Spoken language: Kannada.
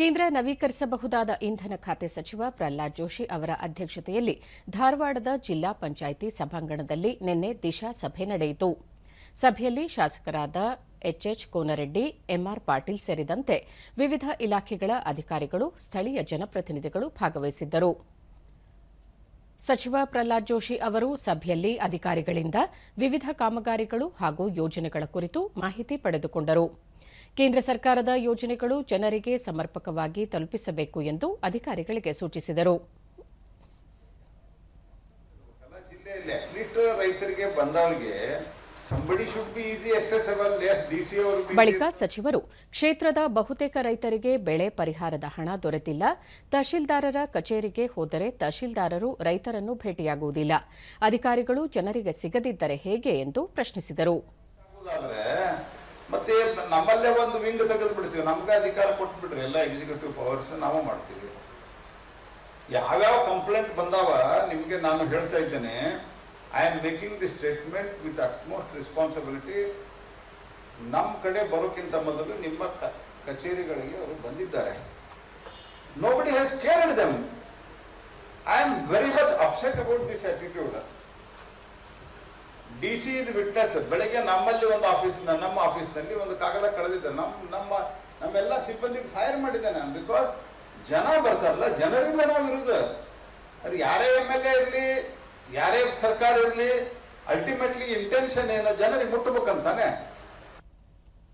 ಕೇಂದ್ರ ನವೀಕರಿಸಬಹುದಾದ ಇಂಧನ ಖಾತೆ ಸಚಿವ ಪ್ರಹ್ಲಾದ್ ಜೋಶಿ ಅವರ ಅಧ್ಯಕ್ಷತೆಯಲ್ಲಿ ಧಾರವಾಡದ ಜಿಲ್ಲಾ ಪಂಚಾಯಿತಿ ಸಭಾಂಗಣದಲ್ಲಿ ನಿನ್ನೆ ದಿಶಾ ಸಭೆ ನಡೆಯಿತು. ಸಭೆಯಲ್ಲಿ ಶಾಸಕರಾದ ಎಚ್ಎಚ್ ಕೋನರೆಡ್ಡಿ, ಎಂಆರ್ ಪಾಟೀಲ್ ಸೇರಿದಂತೆ ವಿವಿಧ ಇಲಾಖೆಗಳ ಅಧಿಕಾರಿಗಳು, ಸ್ಥಳೀಯ ಜನಪ್ರತಿನಿಧಿಗಳು ಭಾಗವಹಿಸಿದ್ದರು. ಸಚಿವ ಪ್ರಹ್ಲಾದ್ ಜೋಶಿ ಅವರು ಸಭೆಯಲ್ಲಿ ಅಧಿಕಾರಿಗಳಿಂದ ವಿವಿಧ ಕಾಮಗಾರಿಗಳು ಹಾಗೂ ಯೋಜನೆಗಳ ಕುರಿತು ಮಾಹಿತಿ ಪಡೆದುಕೊಂಡರು. ಕೇಂದ್ರ ಸರ್ಕಾರದ ಯೋಜನೆಗಳು ಜನರಿಗೆ ಸಮರ್ಪಕವಾಗಿ ತಲುಪಿಸಬೇಕು ಎಂದು ಅಧಿಕಾರಿಗಳಿಗೆ ಸೂಚಿಸಿದರು. ಬಳಿಕ ಸಚಿವರು ಕ್ಷೇತ್ರದ ಬಹುತೇಕ ರೈತರಿಗೆ ಬೆಳೆ ಪರಿಹಾರದ ಹಣ ದೊರೆತಿಲ್ಲ. ತಹಶೀಲ್ದಾರರ ಕಚೇರಿಗೆ ಹೋದರೆ ತಹಶೀಲ್ದಾರರು ರೈತರನ್ನು ಭೇಟಿಯಾಗುವುದಿಲ್ಲ. ಅಧಿಕಾರಿಗಳು ಜನರಿಗೆ ಸಿಗದಿದ್ದರೆ ಹೇಗೆ ಎಂದು ಪ್ರಶ್ನಿಸಿದರು. ಮತ್ತೆ ನಮ್ಮಲ್ಲೇ ಒಂದು ವಿಂಗ್ ತೆಗೆದು ಬಿಡ್ತೀವಿ ನಮ್ಗೆ ಅಧಿಕಾರ ಕೊಟ್ಬಿಟ್ರೆ ಎಲ್ಲ ಎಕ್ಸಿಕ್ಯೂಟಿವ್ ಪವರ್ಸ್ ನಾವು ಮಾಡ್ತೀವಿ. ಯಾವ್ಯಾವ ಕಂಪ್ಲೇಂಟ್ ಬಂದಾವ, ನಿಮಗೆ ನಾನು ಹೇಳ್ತಾ ಇದ್ದೇನೆ I am making the statement with utmost responsibility ನಮ್ಮ ಕಡೆ ಬರೋಕ್ಕಿಂತ ಮೊದಲು ನಿಮ್ಮ ಕಚೇರಿಗಳಿಗೆ ಅವರು ಬಂದಿದ್ದಾರೆ. Nobody has cared them I am very much upset about this attitude D C ಇದು ವಿಟ್ನೆಸ್ ಬೆಳಗ್ಗೆ ನಮ್ಮಲ್ಲಿ ಒಂದು ಆಫೀಸ್ ನಮ್ಮ ಆಫೀಸ್ನಲ್ಲಿ ಒಂದು ಕಾಗದ ಕಳೆದಿದ್ದೆ ನಮ್ಮ ನಮ್ಮ ನಮ್ಮೆಲ್ಲ ಸಿಬ್ಬಂದಿಗೆ ಫೈರ್ ಮಾಡಿದ್ದೆ ಬಿಕಾಸ್ ಜನ ಬರ್ತಾರಲ್ಲ, ಜನರಿಂದ ನಾವು ಇರುದು ಅದು ಯಾರೇ ಎಂ ಎಲ್ ಎ ಇರಲಿ, ಯಾರೇ ಸರ್ಕಾರ ಇರಲಿ ಅಲ್ಟಿಮೇಟ್ಲಿ ಇಂಟೆನ್ಷನ್ ಏನು? ಜನರಿಗೆ ಮುಟ್ಟಬೇಕಂತಾನೆ.